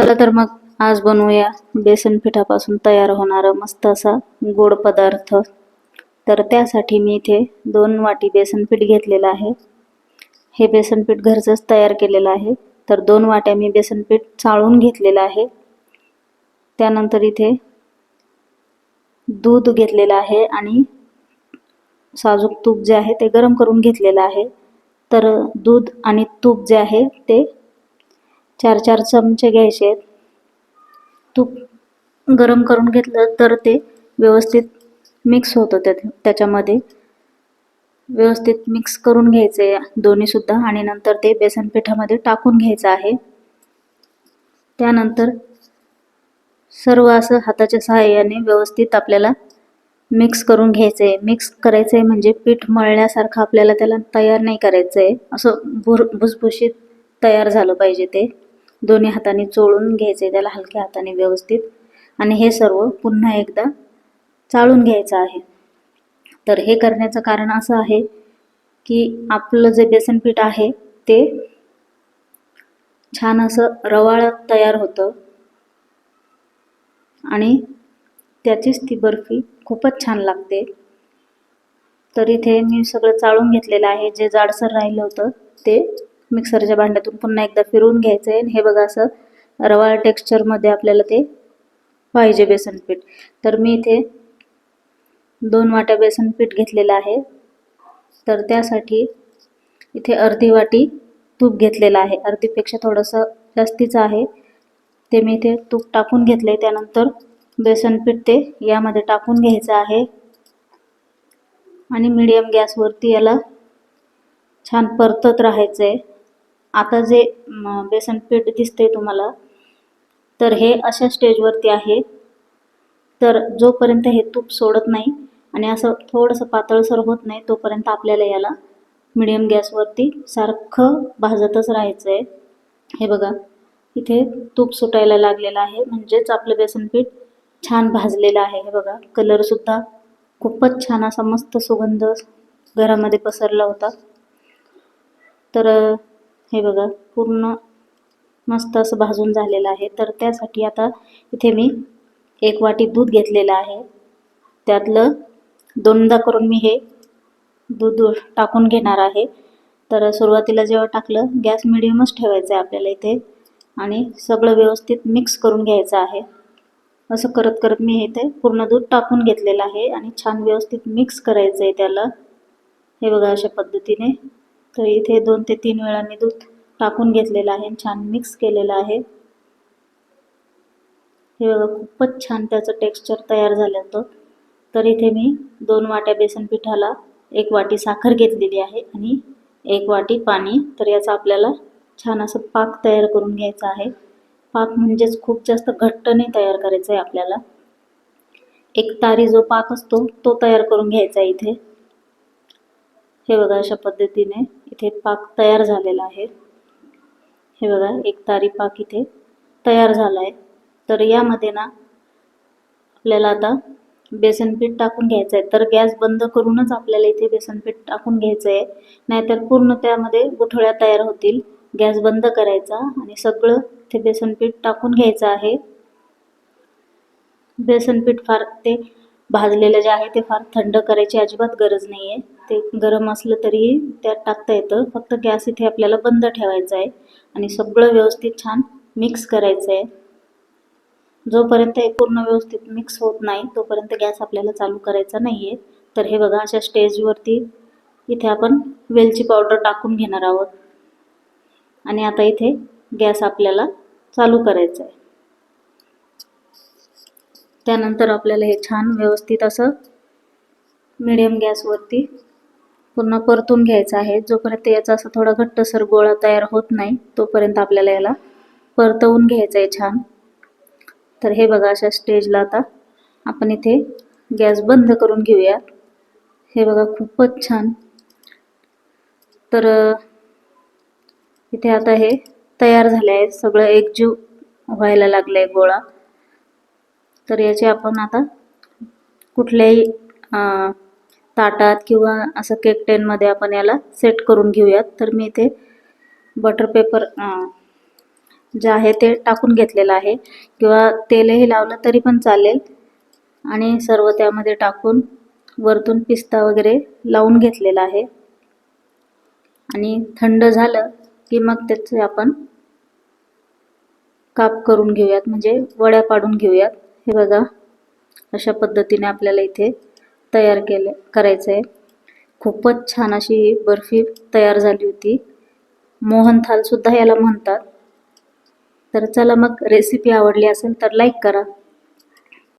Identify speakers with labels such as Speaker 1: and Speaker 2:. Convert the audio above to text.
Speaker 1: चला तर मग आज बनवूया बेसन पिठापासून तयार होणारा मस्त असा गोड पदार्थ. तर त्यासाठी मी इथे दोन वाटी बेसन पीठ घेतलेलं आहे. हे बेसन पीठ घरचंच तयार केलेलं आहे. तर दोन वाट्या मी बेसन पीठ चाळून घेतलेलं आहे. त्यानंतर इथे दूध घेतलेलं आहे आणि साजूक तूप जे आहे ते गरम करून घेतलेलं आहे. तर दूध आणि तूप जे आहे ते चार चार चमचे घ्यायचे आहेत. तूप गरम करून घेतलं तर ते व्यवस्थित मिक्स होतं त्या त्याच्यामध्ये. व्यवस्थित मिक्स करून घ्यायचे दोन्हीसुद्धा आणि नंतर ते बेसन पिठामध्ये टाकून घ्यायचं आहे. त्यानंतर सर्व असं हाताच्या सहाय्याने व्यवस्थित आपल्याला मिक्स करून घ्यायचं. आहे मिक्स करायचं आहे म्हणजे पीठ मळण्यासारखं आपल्याला त्याला तयार नाही करायचं आहे असं भुर भुसभुशीत तयार झालं पाहिजे ते. दोन्ही हाताने चोळून घ्यायचं आहे त्याला हलक्या हाताने व्यवस्थित. आणि हे सर्व पुन्हा एकदा चाळून घ्यायचं आहे. तर हे करण्याचं कारण असं आहे की आपलं जे बेसन पीठ आहे ते छान असं रवाळ तयार होतं. आणि त्याचीच ती बर्फी खूपच छान लागते. तर इथे मी सगळं चाळून घेतलेलं आहे. जे जाडसर राहिलं होतं ते मिक्सरच्या भांड्यातून पुन्हा एकदा फिरवून घ्यायचं आहे हे बघा असं रवाळ टेक्स्चरमध्ये आपल्याला ते पाहिजे बेसन पीठ. तर मी इथे दोन वाट्या बेसन पीठ घेतलेलं आहे. तर त्यासाठी इथे अर्धी वाटी तूप घेतलेलं आहे. अर्धीपेक्षा थोडंसं जास्तीचं आहे. ते मी इथे तूप टाकून घेतले त्यानंतर बेसन पीठ ते यामध्ये टाकून घ्यायचं आहे. आणि मीडियम गॅसवरती याला छान परतत राहायचं आहे आता जे बेसन पीठ दिसते तुम्हाला तर हे अशा स्टेजवरती आहे. तर जोपर्यंत हे तूप सोडत नाही आणि असं थोडंसं पातळसर होत नाही तोपर्यंत आपल्याला याला मिडियम गॅसवरती सारखं भाजतच राहायचं आहे हे बघा इथे तूप सुटायला लागलेलं आहे. म्हणजेच आपलं बेसन पीठ छान भाजलेलं आहे. हे बघा कलरसुद्धा खूपच छान असा मस्त सुगंध घरामध्ये पसरला होता. तर हे बघा पूर्ण मस्त असं भाजून झालेलं आहे. तर त्यासाठी आता इथे मी एक वाटी दूध घेतलेलं आहे. त्यातलं दोनदा करून मी हे दूध टाकून घेणार आहे. तर सुरुवातीला जेव्हा टाकलं गॅस मिडियमच ठेवायचं आहे आपल्याला इथे. आणि सगळं व्यवस्थित मिक्स करून घ्यायचं आहे. असं करत करत मी इथे पूर्ण दूध टाकून घेतलेलं आहे आणि छान व्यवस्थित मिक्स करायचं आहे त्याला. हे बघा अशा पद्धतीने. तर इथे दोन ते तीन वेळा मी दूध टाकून घेतलेलं आहे. छान मिक्स केलेलं आहे. हे बघा खूपच छान त्याचं टेक्स्चर तयार झालं होतं. तर इथे मी दोन वाट्या बेसन पिठाला एक वाटी साखर घेतलेली आहे आणि एक वाटी पाणी. तर याचा आपल्याला छान असं पाक तयार करून घ्यायचा आहे. पाक म्हणजेच खूप जास्त घट्टने तयार करायचं आहे आपल्याला. एक तारी जो पाक असतो तो तयार करून घ्यायचा आहे इथे. हे बघा अशा पद्धतीने इथे पाक तयार झालेला आहे. हे बघा एक तारी पाक इथे तयार झाला आहे तर यामध्ये ना आपल्याला आता बेसन पीठ टाकून घ्यायचं आहे तर गॅस बंद करूनच आपल्याला इथे बेसन पीठ टाकून घ्यायचं आहे नाहीतर पूर्ण त्यामध्ये गुठळ्या तयार होतील. गॅस बंद करायचा आणि सगळं ते बेसन पीठ टाकून घ्यायचं आहे. बेसन पीठ फार ते भाजलेलं जे आहे ते फार थंड करायची अजिबात गरज नाही आहे ते गरम असलं तरीही त्यात टाकता येतं. फक्त गॅस इथे आपल्याला बंद ठेवायचा आहे आणि सगळं व्यवस्थित छान मिक्स करायचं आहे. जोपर्यंत हे पूर्ण व्यवस्थित मिक्स होत नाही तोपर्यंत गॅस आपल्याला चालू करायचा नाही आहे तर हे बघा अशा स्टेजवरती इथे आपण वेलची पावडर टाकून घेणार आहोत. आणि आता इथे गॅस आपल्याला चालू करायचा आहे. त्यानंतर आपल्याला हे छान व्यवस्थित असं मिडियम गॅसवरती पूर्ण परतून घ्यायचं आहे. जोपर्यंत याचा असा थोडा घट्टसर गोळा तयार होत नाही तोपर्यंत आपल्याला याला परतवून घ्यायचं आहे छान. तर हे बघा अशा स्टेजला आता आपण इथे गॅस बंद करून घेऊया. हे बघा खूपच छान. तर इथे आता हे तयार झाले आहे सगळं एकजीव व्हायला लागलं आहे गोळा. तर याचे आपण आता कुठल्याही ताटात किंवा असं केक टेनमध्ये आपण याला सेट करून घेऊयात. तर मी इथे बटर पेपर जे आहे ते टाकून घेतलेलं आहे. किंवा तेलही लावलं तरी पण चालेल. आणि सर्व त्यामध्ये टाकून वरतून पिस्ता वगैरे लावून घेतलेला आहे. आणि थंड झालं की मग त्याचे आपण काप करून घेऊयात. म्हणजे वड्या पाडून घेऊयात. हे बघा अशा पद्धतीने आपल्याला इथे तयार केले करायचं आहे खूपच छान अशी बर्फी तयार झाली होती. मोहनथालसुद्धा याला म्हणतात. तर चला मग रेसिपी आवडली असेल तर लाईक करा.